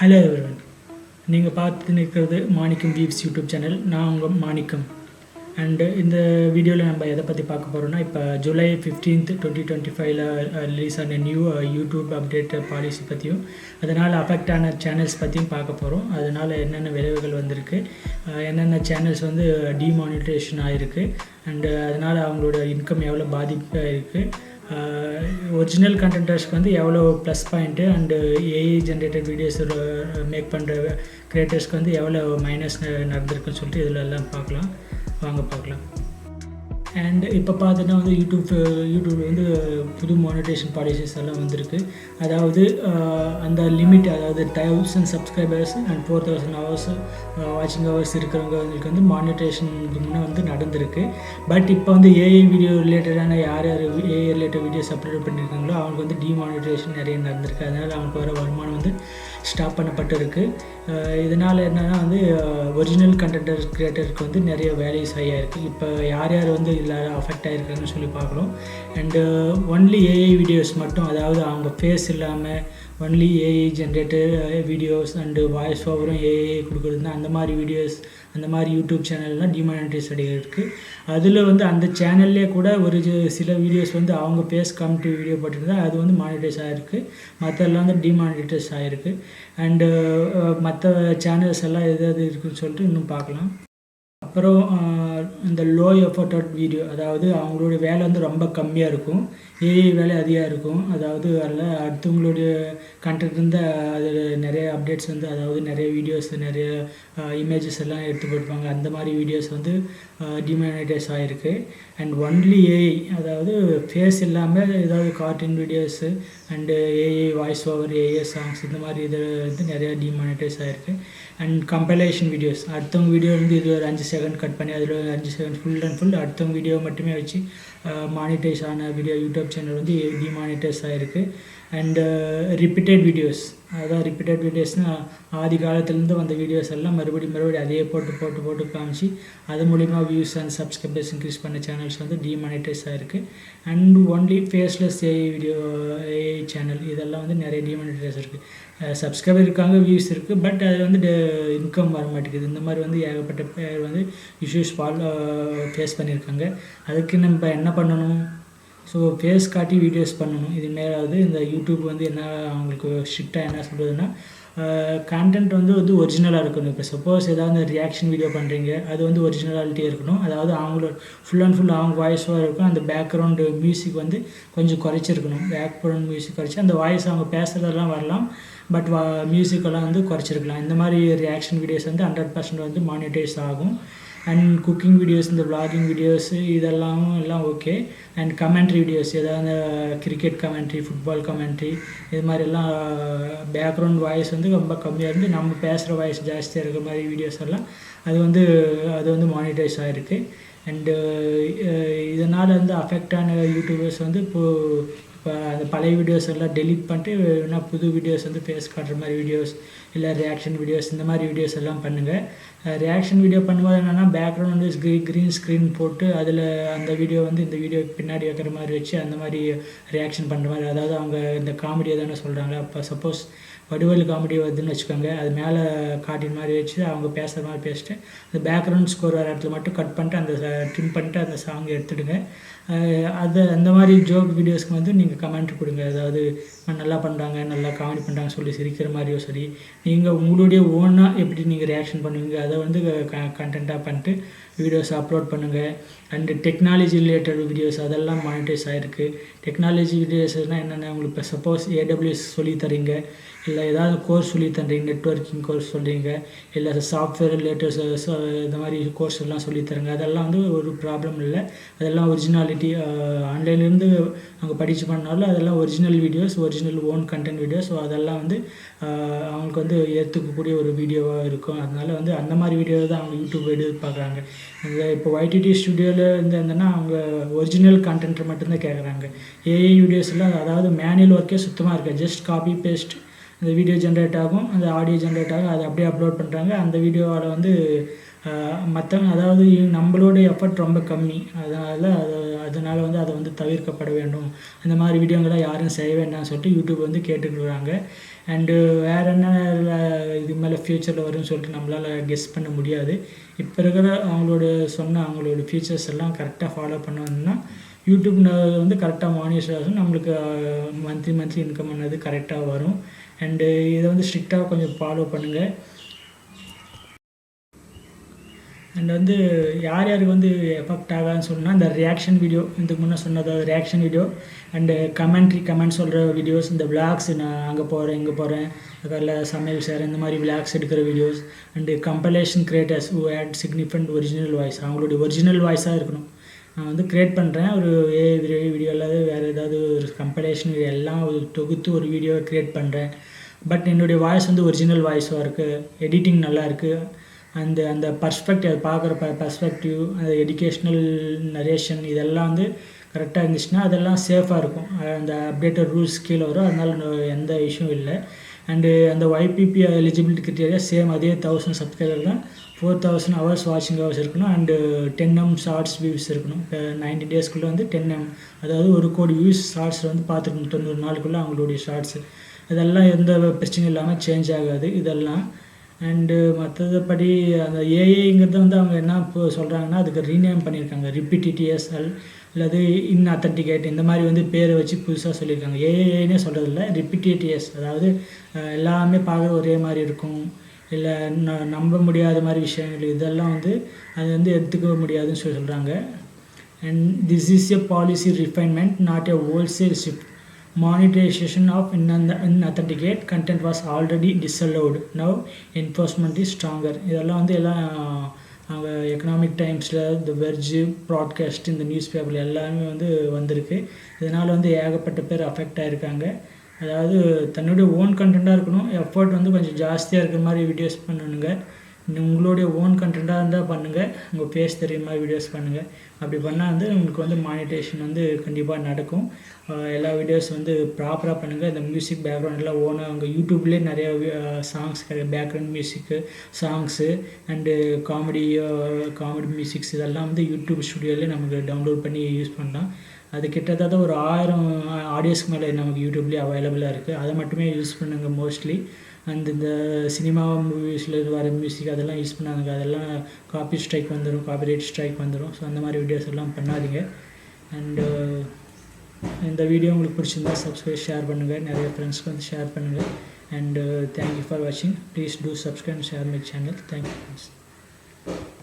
Hello everyone நீங்கள் பார்த்து நிற்கிறது மாணிக்கம் வீவ்ஸ் யூடியூப் சேனல் நான் உங்கள் மாணிக்கம். அண்டு இந்த வீடியோவில் நம்ம எதை பற்றி பார்க்க போகிறோம்னா இப்போ ஜூலை ஃபிஃப்டீன்த் டுவெண்ட்டி டுவெண்ட்டி ஃபைவ்ல ரிலீஸ் ஆன நியூ யூடியூப் அப்டேட் பாலிசி பற்றியும் அதனால் அஃபெக்ட் ஆன சேனல்ஸ் பற்றியும் பார்க்க போகிறோம் அதனால் என்னென்ன விளைவுகள் வந்திருக்கு என்னென்ன சேனல்ஸ் வந்து டிமானிட்டேஷன் ஆகிருக்கு அண்டு அதனால் அவங்களோட இன்கம் எவ்வளோ பாதிப்பாக இருக்குது ஒரிஜினல் கண்டென்டர்ஸ்க்கு வந்து எவ்வளோ plus point and AI generated videos make பண்ணுற க்ரியேட்டர்ஸ்க்கு வந்து எவ்வளோ மைனஸ் நடந்திருக்குன்னு சொல்லிட்டு இதில் எல்லாம் பார்க்கலாம். வாங்க பார்க்கலாம். அண்ட் இப்போ பார்த்தோன்னா வந்து யூடியூப் யூடியூப் வந்து புது மானிட்டேஷன் பாலிசிஸ் எல்லாம் வந்திருக்கு. அதாவது அந்த லிமிட் அதாவது thousand subscribers and four thousand hours வாட்சிங் ஹவர்ஸ் இருக்கிறவங்களுக்கு வந்து மானிட்டேஷன் முன்னே வந்து நடந்திருக்கு. பட் இப்போ வந்து ஏஐ வீடியோ ரிலேட்டடான யார் யார் ஏஐ ரிலேட்டட் வீடியோஸ் அப்லோட் பண்ணியிருக்காங்களோ அவங்களுக்கு வந்து டிமானிட்டேஷன் நிறைய நடந்திருக்கு. அதனால் அவங்களுக்கு வர வருமானம் வந்து ஸ்டாப் பண்ணப்பட்டிருக்கு. இதனால் என்னென்னா வந்து ஒரிஜினல் கண்டென்டர் கிரியேட்டருக்கு வந்து நிறைய வேல்யூஸ் ஆகியிருக்கு இப்போ யார் யார் வந்து இதில் அஃபெக்ட் ஆகிருக்காங்கன்னு சொல்லி பார்க்கலாம் அண்டு ஒன்லி ஏஐ வீடியோஸ் மட்டும் அதாவது அவங்க ஃபேஸ் இல்லாமல் only AI generator videos and voice ஓவரும் AI கொடுக்குறது அந்த மாதிரி வீடியோஸ் அந்த மாதிரி யூடியூப் சேனல்லாம் டிமானிட்டைஸ் அடிக்கிறதுக்கு அதில் வந்து அந்த சேனல்லே கூட ஒரு சில வீடியோஸ் வந்து அவங்க ஃபேஸ் காமிட்டு வீடியோ போட்டிருந்தா அது வந்து மானிட்டைஸ் ஆகிருக்கு மற்றெல்லாம் வந்து டிமானிட்டைஸ் ஆகிருக்கு அண்டு மற்ற சேனல்ஸ் எல்லாம் எது எது இருக்குன்னு சொல்லிட்டு இன்னும் பார்க்கலாம். அப்புறம் uh, இந்த லோ எஃபர்ட் வீடியோ அதாவது அவங்களோட வேலை வந்து ரொம்ப கம்மியாக இருக்கும். ஏஐ வேலை அதிகம் இருக்கும். அதாவது அதில் அடுத்தவங்களுடைய கண்டென்ட் இருந்து அதில் நிறைய அப்டேட்ஸ் வந்து அதாவது நிறைய வீடியோஸ் நிறைய இமேஜஸ் எல்லாம் எடுத்து போட்டுப்பாங்க அந்த மாதிரி வீடியோஸ் வந்து டிமானிட்டைஸ் ஆகிருக்கு அண்ட் ஒன்லி ஏஐ அதாவது ஃபேஸ் இல்லாமல் ஏதாவது cartoon videos and AI voice over AI songs இந்த மாதிரி இது வந்து நிறையா டிமானிட்டைஸ் ஆகிருக்கு அண்ட் கம்பைலேஷன் வீடியோஸ் அடுத்தவங்க வீடியோ வந்து இது ஒரு அஞ்சு செகண்ட் கட் பண்ணி அதில் ஒரு அஞ்சு செவன் ஃபுல் அண்ட் ஃபுல் அடுத்தவங்க வீடியோ மட்டுமே வச்சு மானிட்டைஸ் ஆன வீடியோ யூடியூப் சேனல் வந்து டிமானிட்டைஸ் ஆகிருக்கு அண்டு ரிப்பீட்டட் வீடியோஸ் அதான் ரிப்பீட்டட் வீடியோஸ்னால் ஆதி காலத்துலேருந்து வந்த வீடியோஸ் எல்லாம் மறுபடியும் மறுபடியும் அதே போட்டு போட்டு போட்டு காமிச்சு அது மூலிமா வியூஸ் அண்ட் சப்ஸ்கிரைபர்ஸ் இன்க்ரீஸ் பண்ண சேனல்ஸ் வந்து டிமானிட்டைஸ் ஆகிருக்கு and only faceless AI video AI channel இதெல்லாம் வந்து நிறைய டிமானிட்டைஸ் இருக்குது சப்ஸ்கிரைபர் இருக்காங்க வியூஸ் இருக்குது பட் அது வந்து இன்கம் வர மாட்டேங்குது. இந்த மாதிரி வந்து ஏகப்பட்ட பேர் வந்து இஷ்யூஸ் ஃபாலோ ஃபேஸ் பண்ணியிருக்காங்க. அதுக்கு நம்ம என்ன பண்ணணும்? ஸோ ஃபேஸ் காட்டி வீடியோஸ் பண்ணணும். இது இதுமாரி இந்த யூடியூப் வந்து என்ன அவங்களுக்கு ஸ்ட்ரிக்டாக என்ன சொல்கிறதுன்னா கண்டென்ட் வந்து வந்து ஒரிஜினலாக இருக்கணும். இப்போ சப்போஸ் ஏதாவது ரியாக்ஷன் வீடியோ பண்ணுறீங்க அது வந்து ஒரிஜினாலிட்டியாக இருக்கணும். அதாவது அவங்களோட ஃபுல் அண்ட் ஃபுல் அவங்க வாய்ஸாக இருக்கும். அந்த பேக்ரவுண்டு மியூசிக் வந்து கொஞ்சம் குறைச்சிருக்கணும். பேக்ரவுண்ட் மியூசிக் குறைச்சி அந்த வாய்ஸ் அவங்க பேசுகிறதெல்லாம் வரலாம். பட் வா மியூசிக்கெல்லாம் வந்து குறைச்சிருக்கலாம். இந்த மாதிரி ரியாக்ஷன் வீடியோஸ் வந்து ஹண்ட்ரட் பர்சன்ட் வந்து மானிட்டைஸ் ஆகும். அண்ட் குக்கிங் வீடியோஸ் இந்த விளாகிங் வீடியோஸ் இதெல்லாம் எல்லாம் ஓகே அண்ட் கமெண்ட்ரி வீடியோஸ் ஏதாவது கிரிக்கெட் கமெண்ட்ரி ஃபுட்பால் கமெண்ட்ரி இது மாதிரி எல்லாம் பேக்ரவுண்ட் வாய்ஸ் வந்து ரொம்ப கம்மியாக இருந்து நம்ம பேசுகிற வாய்ஸ் ஜாஸ்தியாக இருக்கிற மாதிரி வீடியோஸ் எல்லாம் அது வந்து அது வந்து மானிட்டைஸ் ஆகிருக்கு அண்டு இதனால் வந்து அஃபெக்ட் ஆன யூடியூபர்ஸ் வந்து இப்போது இப்போ அந்த பழைய வீடியோஸ் எல்லாம் டெலீட் பண்ணிட்டு வேணா புது வீடியோஸ் வந்து ஃபேஸ் காட்டுற மாதிரி வீடியோஸ் இல்லை ரியாக்ஷன் வீடியோஸ் இந்த மாதிரி வீடியோஸ் எல்லாம் பண்ணுங்கள் ரியாக்ஷன் வீடியோ பண்ணும்போது என்னென்னா பேக்ரவுண்ட் வந்து ஸ்க்ரீ க்ரீன் ஸ்க்ரீன் போட்டு அதில் அந்த வீடியோ வந்து இந்த வீடியோ பின்னாடி வைக்கிற மாதிரி வச்சு அந்த மாதிரி ரியாக்ஷன் பண்ணுற மாதிரி அதாவது அவங்க இந்த காமெடியை தானே சொல்கிறாங்க அப்போ சப்போஸ் வடிவேல் காமெடி வருதுன்னு வச்சுக்கோங்க. அது மேலே காட்டின் மாதிரி வச்சு அவங்க பேசுகிற மாதிரி பேசிட்டு அந்த பேக்ரவுண்ட் ஸ்கோர் வர இடத்துல மட்டும் கட் பண்ணிட்டு அந்த ட்ரிம் பண்ணிட்டு அந்த சாங் எடுத்துடுங்க. அது அந்த மாதிரி ஜோக் வீடியோஸ்க்கு வந்து நீங்கள் கமெண்ட் கொடுங்க. அதாவது நல்லா பண்ணுறாங்க நல்லா காமெடி பண்ணுறாங்க சொல்லி சிரிக்கிற மாதிரியோ சரி நீங்கள் உங்களுடைய ஓனாக எப்படி நீங்கள் ரியாக்ஷன் பண்ணுவீங்க அதை வந்து க கண்டென்ட்டாக பண்ணிட்டு வீடியோஸ் அப்லோட் பண்ணுங்கள் அண்டு டெக்னாலஜி ரிலேட்டட் வீடியோஸ் அதெல்லாம் மானிட்டைஸ் ஆகிருக்கு டெக்னாலஜி வீடியோஸ்னால் என்னென்ன? உங்களுக்கு இப்போ சப்போஸ் ஏடபிள்யூஎஸ் சொல்லி தரீங்க. இல்லை ஏதாவது கோர்ஸ் சொல்லி தரீங்க நெட்ஒர்க்கிங் கோர்ஸ் சொல்கிறீங்க இல்லை சாஃப்ட்வேர் ரிலேட்டட் இந்த மாதிரி கோர்ஸ் எல்லாம் சொல்லி தருங்க. அதெல்லாம் வந்து ஒரு ப்ராப்ளம் இல்லை. அதெல்லாம் ஒரிஜினாலிட்டி ஆன்லைன்லேருந்து அவங்க படித்து பண்ணாலும் அதெல்லாம் original videos original own content videos so அதெல்லாம் வந்து அவங்களுக்கு வந்து ஏற்றுக்கக்கூடிய ஒரு வீடியோவாக இருக்கும். அதனால் வந்து அந்த மாதிரி வீடியோ தான் அவங்க யூடியூப் எதிர்பார்க்குறாங்க இந்த இப்போ ஒய்டிடி ஸ்டுடியோவில் இருந்து இருந்தேன்னா அவங்க ஒரிஜினல் கண்டென்ட் மட்டும்தான் கேட்குறாங்க ஏஐ வீடியோஸ்லாம் அதாவது மேனுவல் ஒர்க்கே சுத்தமாக இருக்குது. ஜஸ்ட் காப்பி பேஸ்ட் அந்த வீடியோ ஜென்ரேட் ஆகும். அந்த ஆடியோ ஜென்ரேட் ஆகும். அதை அப்படியே அப்லோட் பண்ணுறாங்க அந்த வீடியோவில் வந்து மற்றவங்க அதாவது நம்மளோட எஃபர்ட் ரொம்ப கம்மி. அதனால் அது அதனால் வந்து அதை வந்து தவிர்க்கப்பட வேண்டும். அந்த மாதிரி வீடியோங்களை யாரும் செய்ய வேண்டாம்னு சொல்லிட்டு யூடியூப் வந்து கேட்டுக்கிறாங்க அண்டு வேறு என்ன இது மேலே ஃப்யூச்சரில் வரும்னு சொல்லிட்டு நம்மளால் கெஸ் பண்ண முடியாது. இப்போ இருக்கிற அவங்களோட சொன்ன அவங்களோட ஃபீச்சர்ஸ் எல்லாம் கரெக்டாக ஃபாலோ பண்ணோம்னா யூடியூப் வந்து கரெக்டாக மானிட்டர் ஆகும். நம்மளுக்கு மந்த்லி மந்த்லி இன்கம் பண்ணது கரெக்டாக வரும். அண்டு இதை வந்து ஸ்ட்ரிக்டாக கொஞ்சம் ஃபாலோ பண்ணுங்கள் அண்ட் வந்து யார் யாருக்கு வந்து எஃபெக்ட் ஆகாதுன்னு சொன்னால் இந்த ரியாக்ஷன் வீடியோ இதுக்கு முன்னே சொன்னது reaction video and commentary comment சொல்கிற வீடியோஸ் இந்த விளாக்ஸ் நான் அங்கே போகிறேன் இங்கே போகிறேன் அதில் சமையல் சார் இந்த மாதிரி விளாக்ஸ் எடுக்கிற videos and compilation creators who add significant original voice அவங்களுடைய ஒரிஜினல் வாய்ஸாக இருக்கணும். நான் வந்து க்ரியேட் பண்ணுறேன் ஒரு ஏ வீடியோ இல்லாத வேறு ஏதாவது ஒரு கம்பலேஷன் எல்லாம் தொகுத்து ஒரு வீடியோவை க்ரியேட் பண்ணுறேன் பட் என்னுடைய வாய்ஸ் வந்து ஒரிஜினல் வாய்ஸாக இருக்குது எடிட்டிங் நல்லா இருக்குது அந்த அந்த பர்ஸ்பெக்டிவ் அது பார்க்குற ப பர்ஸ்பெக்டிவ் அந்த எஜுகேஷ்னல் நரேஷன் இதெல்லாம் வந்து கரெக்டாக இருந்துச்சுன்னா அதெல்லாம் சேஃபாக இருக்கும். அந்த அப்டேட்டட் ரூல்ஸ் கீழே வரும். அதனால எந்த இஷ்யூ இல்லை. அண்டு அந்த ஒய்பிபி எலிஜிபிலிட்டி கிரிட்டேரியா சேம் அதே தௌசண்ட் சப்ஸ்கிரைபர் தான் ஃபோர் தௌசண்ட் ஹவர்ஸ் வாட்சிங் ஹவர்ஸ் இருக்கணும். And ten M shorts views இருக்கணும். இப்போ நைன்டி டேஸ்க்குள்ளே வந்து டென் எம் அதாவது ஒரு கோடி வியூஸ் ஷார்ட்ஸ் வந்து பார்த்துருக்கணும் தொண்ணூறு நாளுக்குள்ளே அவங்களுடைய ஷார்ட்ஸ் இதெல்லாம் எந்த பிரச்சனையும் இல்லாமல் சேஞ்ச் ஆகாது. இதெல்லாம் அண்டு uh, மற்றதுபடி அந்த ஏஐங்கிறது வந்து அவங்க என்ன இப்போ சொல்கிறாங்கன்னா அதுக்கு ரீநேம் பண்ணியிருக்காங்க. ரிப்பிடிடிஎஸ்எல் அல்லது இன் அத்தன்டிகேட் இந்த மாதிரி வந்து பேரை வச்சு புதுசாக சொல்லியிருக்காங்க. ஏஏனே சொல்கிறதில்ல ரிப்பிடிடிஎஸ் அதாவது எல்லாமே பார்க்க ஒரே மாதிரி இருக்கும். இல்லை ந நம்ப முடியாத மாதிரி விஷயங்கள் இதெல்லாம் வந்து அது வந்து எடுத்துக்க முடியாதுன்னு சொல்லி சொல்கிறாங்க and this is a policy refinement not a wholesale shift monetization of inauthenticate content was already disallowed. Now enforcement is stronger. இதெல்லாம் வந்து எல்லாம் அவங்க எக்கனாமிக் டைம்ஸில் இந்த வெர்ஜு ப்ராட்காஸ்ட் இந்த நியூஸ் பேப்பர் எல்லாமே வந்து வந்திருக்கு. இதனால் வந்து ஏகப்பட்ட பேர் அஃபெக்ட் ஆகிருக்காங்க அதாவது தன்னுடைய ஓன் கண்டென்ட்டாக இருக்கணும். எஃபர்ட் வந்து கொஞ்சம் ஜாஸ்தியாக இருக்கிற மாதிரி வீடியோஸ் பண்ணணுங்க. உங்களுடைய ஓன் கண்டென்ட்டாக இருந்தால் பண்ணுங்கள் உங்கள் ஃபேஸ் தெரியுற மாதிரி வீடியோஸ் பண்ணுங்கள் அப்படி பண்ணால் வந்து உங்களுக்கு வந்து மானிட்டேஷன் வந்து கண்டிப்பாக நடக்கும். எல்லா வீடியோஸ் வந்து ப்ராப்பராக பண்ணுங்கள் இந்த மியூசிக் பேக்ரவுண்டெலாம் ஓனாக அங்கே யூடியூப்லேயே நிறைய songs background music songs and comedy comedy musics இதெல்லாம் வந்து யூடியூப் ஸ்டுடியோலேயே நமக்கு டவுன்லோட் பண்ணி யூஸ் பண்ணலாம். அது கிட்டத்தட்ட ஒரு ஆயிரம் ஆடியோஸ்க்கு மேலே நமக்கு யூடியூப்லேயே அவைலபிளாக இருக்குது அதை மட்டுமே யூஸ் பண்ணுங்கள் மோஸ்ட்லி அண்ட் இந்த சினிமா மூவிஸில் வர மியூசிக் அதெல்லாம் யூஸ் பண்ணாதுங்க. அதெல்லாம் காப்பி ஸ்ட்ரைக் வந்துடும் காப்பிரைட் ஸ்ட்ரைக் வந்துடும் ஸோ அந்த மாதிரி வீடியோஸ் எல்லாம் பண்ணாதீங்க. அண்டு uh, இந்த வீடியோ உங்களுக்கு பிடிச்சிருந்தா சப்ஸ்கிரைப் ஷேர் பண்ணுங்கள் நிறைய ஃப்ரெண்ட்ஸ்க்கு வந்து ஷேர் பண்ணுங்கள் அண்டு தேங்க்யூ ஃபார் வாட்சிங் please do subscribe share my channel thank you friends